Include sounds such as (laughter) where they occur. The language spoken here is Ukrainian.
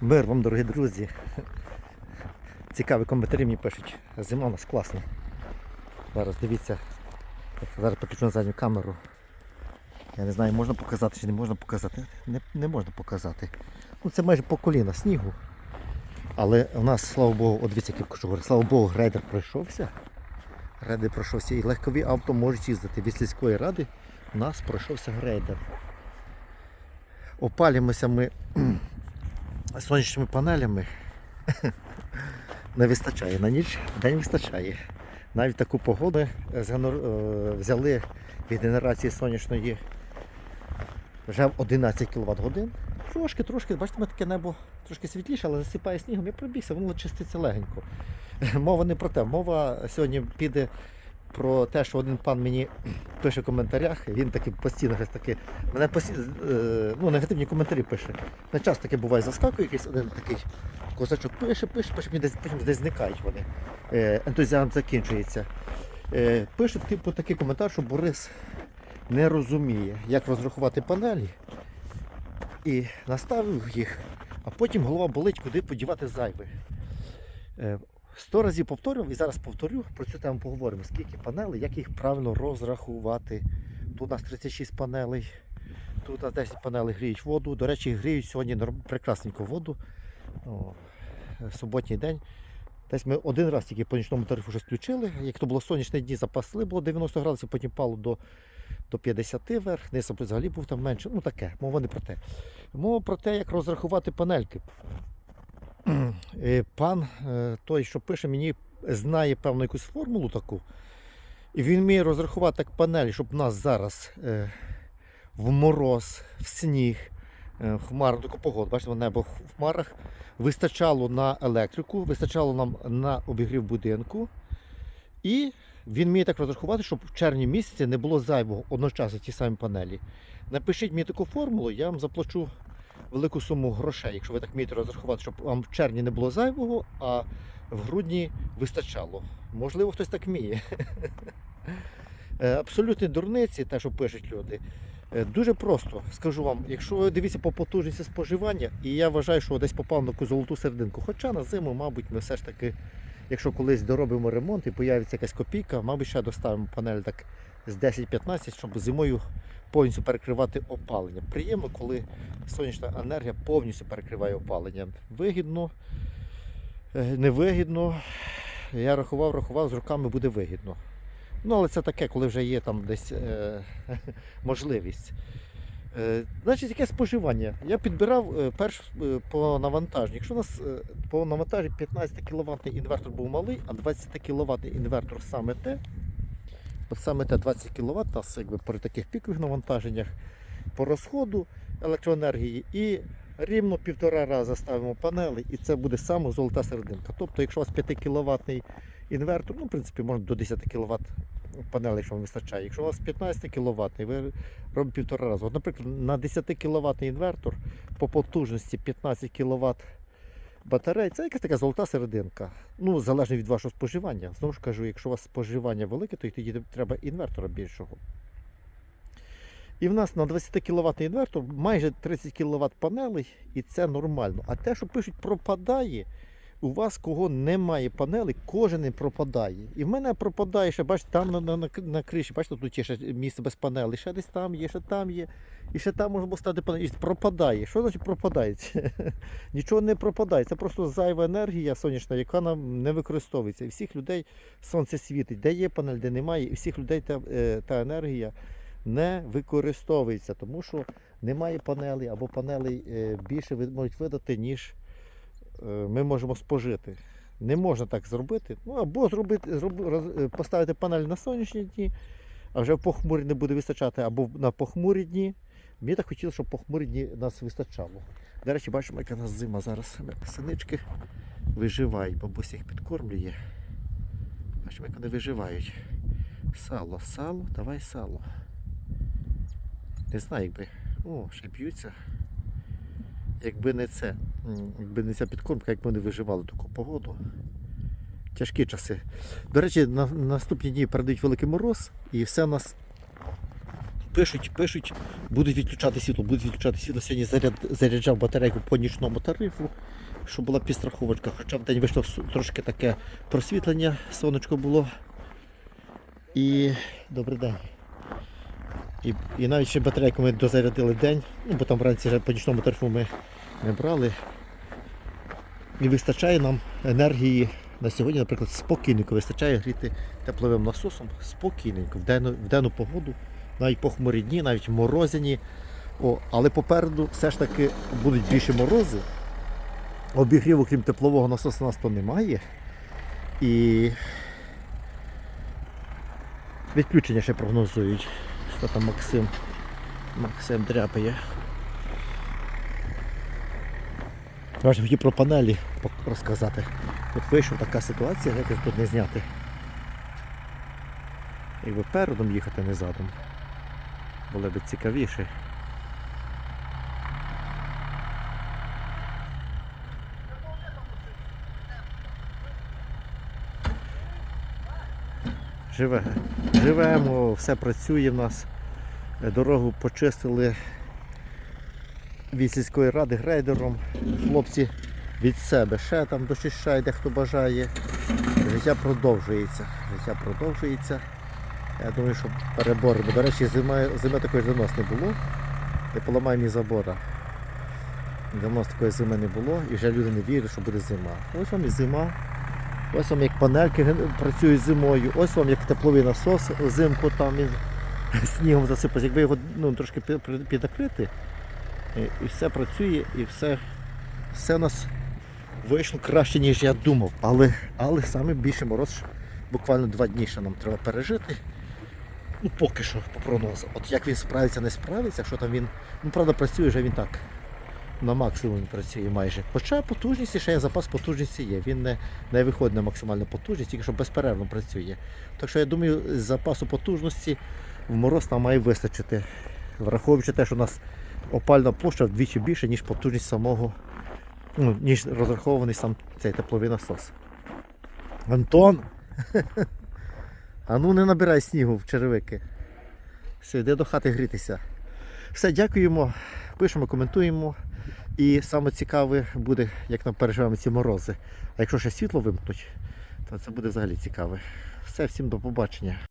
Мир вам, дорогі друзі. Цікаві коментарі мені пишуть. Зима у нас класна. Зараз дивіться. Зараз покажу на задню камеру. Я не знаю, можна показати чи не можна показати. Не, не можна показати. Ну це майже по коліна снігу. Але у нас, слава Богу, от дивіться, як я кажу, слава Богу, грейдер пройшовся. Грейдер пройшовся і легкові авто можуть їздити. Від сільської ради у нас пройшовся грейдер. Опалюємося ми сонячними панелями (laughs) не вистачає. На ніч день вистачає. Навіть таку погоду згенер- е, взяли від генерації сонячної вже 11 кВт годин. Трошки, трошки, бачите, ми таке небо трошки світліше, але засипає снігом. Я пробігся, воно чиститься легенько. (laughs) Мова не про те. Мова сьогодні піде про те, що один пан мені (clears throat) пише в коментарях, він таки постійно таки, мене постійно, е, ну, негативні коментарі пише. Не часто таке буває, заскакує якийсь один такий козачок пише, пише, пише, мені десь, потім десь зникають вони. Е, ентузіазм закінчується. Е, пише типу такий коментар, що Борис не розуміє, як розрахувати панелі. І наставив їх, а потім голова болить, куди подівати зайве. Сто разів повторював і зараз повторю, про цю тему поговоримо. Скільки панелей, як їх правильно розрахувати. Тут у нас 36 панелей, тут у нас 10 панелей гріють воду. До речі, гріють сьогодні прекрасненько воду. О, суботній день. Десь ми один раз тільки по нічному тарифу вже включили. Як то було сонячні дні, запасли, було 90 градусів, потім пало до, до 50 вверх, низ взагалі був там менше. Ну таке, мова не про те. Мова про те, як розрахувати панельки. Е, Пан е, той, що пише, мені знає певну якусь формулу таку. І він вміє розрахувати так панелі, щоб нас зараз е, в мороз, в сніг, в хмарну таку погоду, бачите, небо в хмарах, вистачало на електрику, вистачало нам на обігрів будинку. І він вміє так розрахувати, щоб в червні місяці не було зайвого одночасно ті самі панелі. Напишіть мені таку формулу, я вам заплачу велику суму грошей, якщо ви так вмієте розрахувати, щоб вам в червні не було зайвого, а в грудні вистачало. Можливо, хтось так вміє. (laughs) Е, Абсолютні дурниці, те, що пишуть люди. Е, Дуже просто скажу вам, якщо ви дивіться по потужності споживання, і я вважаю, що десь попав на таку золоту серединку. Хоча на зиму, мабуть, ми все ж таки, якщо колись доробимо ремонт і появиться якась копійка, мабуть, ще доставимо панель так з 10-15, щоб зимою повністю перекривати опалення. Приємно, коли сонячна енергія повністю перекриває опалення. Вигідно, е, невигідно. Я рахував, рахував, з роками буде вигідно. Ну, але це таке, коли вже є там десь е, (laughs) можливість. Е, значить, яке споживання? Я підбирав е, перш е, по навантаженню. Якщо у нас по навантаженню 15 кВт інвертор був малий, а 20 кВт інвертор саме те, от саме те 20 кВт, якби при таких пікових навантаженнях по розходу електроенергії і рівно півтора рази ставимо панели, і це буде саме золота серединка. Тобто, якщо у вас 5 кВт інвертор, ну, в принципі, можна до 10 кВт панелей, якщо вам вистачає. Якщо у вас 15 кВт, ви робите півтора рази. От, наприклад, на 10 кВт інвертор по потужності 15 кВт батарей, це якась така золота серединка. Ну, залежно від вашого споживання. Знову ж кажу, якщо у вас споживання велике, то тоді треба інвертора більшого. І в нас на 20 кВт інвертор майже 30 кВт панелей, і це нормально. А те, що пишуть, пропадає, у вас кого немає панелей, кожен не пропадає. І в мене пропадає ще, бачите, там на, на, на, на криші, бачите, тут є ще місце без панелей, ще десь там є, ще там є, і ще там можна поставити панелі. І пропадає. Що значить пропадає? (laughs) Нічого не пропадає. Це просто зайва енергія сонячна, яка нам не використовується. І всіх людей сонце світить, де є панель, де немає, і всіх людей та, е, та енергія не використовується, тому що немає панелей або панелей е, більше можуть видати, ніж ми можемо спожити. Не можна так зробити. Ну або зробити, зроб, роз- е, поставити панель на сонячні дні, а вже в похмурі не буде вистачати, або на похмурі дні. Мені так хотілося, щоб похмурі дні нас вистачало. До речі, бачимо, яка нас зима зараз. Синички виживають, бабуся їх підкормлює. Бачимо, як вони виживають. Сало, сало, давай сало. Не знаю, якби. О, ще б'ються. Якби не це, якби не ця підкормка, як вони виживали таку погоду. Тяжкі часи. До речі, на наступні дні передають великий мороз і все у нас пишуть, пишуть, будуть відключати світло, будуть відключати світло. Сьогодні заряд, заряджав батарейку по нічному тарифу, щоб була підстраховочка. Хоча в день вийшло трошки таке просвітлення, сонечко було. І добрий день. І, і навіть ще батарейку ми дозарядили день, ну бо там вранці вже по нічному тарифу ми не брали. І вистачає нам енергії на сьогодні, наприклад, спокійненько вистачає гріти тепловим насосом спокійненько, в денну, в денну погоду, навіть по хмурі дні, навіть морозяні. О, але попереду все ж таки будуть більші морози. Обігріву, крім теплового насосу, у нас то немає. І відключення ще прогнозують. Що там Максим? Максим дряпає. Ж хотів про панелі розказати. Тут вийшла така ситуація, як тут не зняти. Якби передом їхати, не задом. Було б цікавіше. Живе. Живемо, все працює в нас. Дорогу почистили від сільської ради грейдером. Хлопці від себе ще там дочищають, де хто бажає. Життя продовжується. Життя продовжується. Я думаю, що переборено. До речі, зима, зими такої ж давно не було. Не поламай мені забора. Давно такої зими не було і вже люди не вірять, що буде зима. Ось вам і зима. Ось вам як панельки працюють зимою, ось вам як тепловий насос взимку там він снігом засипався. Якби його ну, трошки пі- піднакрити, і, все працює, і все, все у нас вийшло краще, ніж я думав. Але, але саме більше мороз буквально два дні ще нам треба пережити. Ну, поки що по прогнозу. От як він справиться, не справиться, що там він. Ну, правда, працює вже він так. На максимум працює майже. Хоча потужність, ще є запас потужності є. Він не, не виходить на максимальну потужність, тільки що безперервно працює. Так що я думаю, з запасу потужності в мороз нам має вистачити. Враховуючи те, що у нас опальна площа вдвічі більше, ніж потужність самого, ну, ніж розрахований сам цей тепловий насос. Антон! (laughs) А ну не набирай снігу в черевики. Все, йди до хати грітися. Все, дякуємо, пишемо, коментуємо. І саме цікаве буде, як нам переживемо ці морози. А якщо ще світло вимкнуть, то це буде взагалі цікаве. Все, всім до побачення.